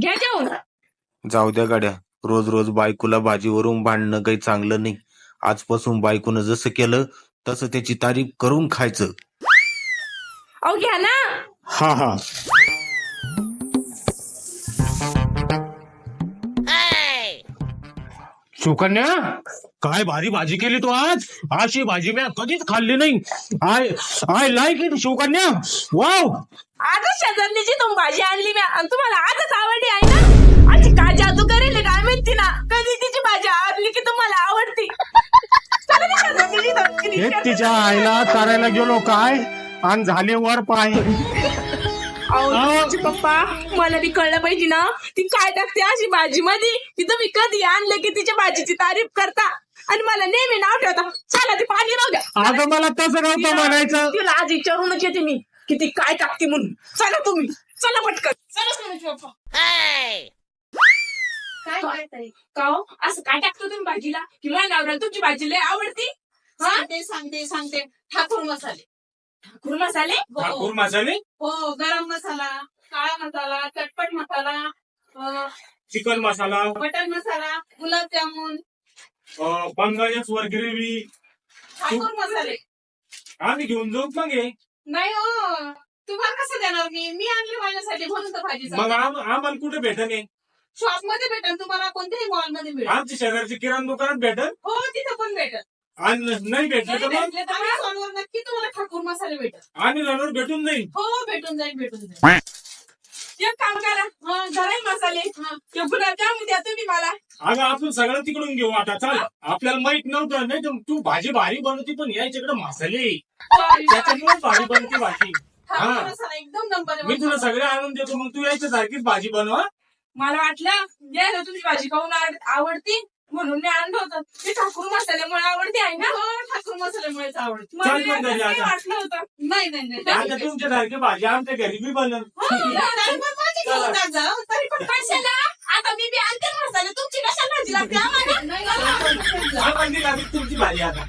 घ्या जेवण जाऊ द्या गाड्या. रोज रोज बायकोला भाजीवरून भांडणं काही चांगलं नाही. आजपासून बायकोनं जसं केलं तसं त्याची तारीफ करून खायचं. अहो घ्या ना. हा हा. सुकन्या काय भारी भाजी केली तू आज? अशी भाजी मी कधीच खाल्ली नाही. I I like it Shivkanya wow आजच शेजारनीची तुम भाजी आणली मी. आणि तुम्हाला आजच आवडली आहे ना? आजची काय जादू करेल काय माहिती ना कधी तिची भाजी आवडली की तुम्हाला आवडती? चला ना शेजारनीची तुम किती हे तिच्या आईला करायला गेलो काय? आणि झाले वर पाय. तुमचे पप्पा मला बी कळलं पाहिजे ना. ती काय टाकते अशी भाजी मध्ये की तुम्ही कधी आणलं की तिच्या भाजीची तारीफ करता? आणि मला नेहमी नाव ठेवता चला ती पाणी राहू द्या. अगं मला तसं नव्हतं म्हणायचं. तिला आज विचारूनच येते मी की ती काय टाकते म्हणून. चला तुम्ही चला पटकन. चला पप्पा. काय करताय? का हो? असं काय टाकतो तुम्ही भाजीला? की मला नवऱ्याला तुमची भाजी लय आवडती? हा? सांगते सांगते सांगते. ठाकूर मसाले. ठाकूर मसाले? हो. मसाले? हो गरम मसाला काळा मसाला चटपट मसाला अं, चिकन मसाला बटर मसाला गुलाबजामुन बंगाळ्याच वर ग्रेव्ही. ठाकूर मसाले. आम्ही घेऊन जाऊ मग हे. नाही हो. तुम्हाला कसं देणार मी? मी आणली माझ्यासाठी म्हणून तर भाजी मग आम- आम्हाला कुठे भेटन हे? शॉपमध्ये भेटेल तुम्हाला कोणत्याही मॉलमध्ये भेटेल आमच्या शेजारची किराणा दुकानात भेटन? हो तिथं पण भेटेल आणि नाही भेटलं तर मग? भेटले तर आम्ही जाणार भेटून जाईल हो भेटून जाईल भेटून जाईल एक काम करा. हा, मसाले. ते द्या तुम्ही मला. अगं आपण सगळं तिकडून घेऊ आता. चल. आपल्याला माहीत नव्हतं नाही तर तू भाजी भारी बनवती पण याच्याकडे मसाले. त्याच्यामुळे भारी बनते भाजी. हा. मसाला एकदम नंबर मी तुला सगळे आणून देतो. मग तू यायच्या सारखीच भाजी बनव? मला वाटलं द्यायला तुमची भाजी खाऊन आव- आवडती. म्हणून मी आणलं होतं. ते ठाकूर मसाल्यामुळे आवडते आहे ना? हो ठाकूर मसाल्यामुळेच आवडते. मला चल मग घरी नाही आता. वाटलं होतं. नाही नाही नाही. आता तुमच्या सारखी भाजी आमच्या घरी बी बनल हो, नाही, पण माझी घेऊन जा जा. तरी पण कशाला? आता मी बी आणते ना मसाले. तुमची कशाला भाजी लागते आम्हाला. आपण तुमची भाजी आता.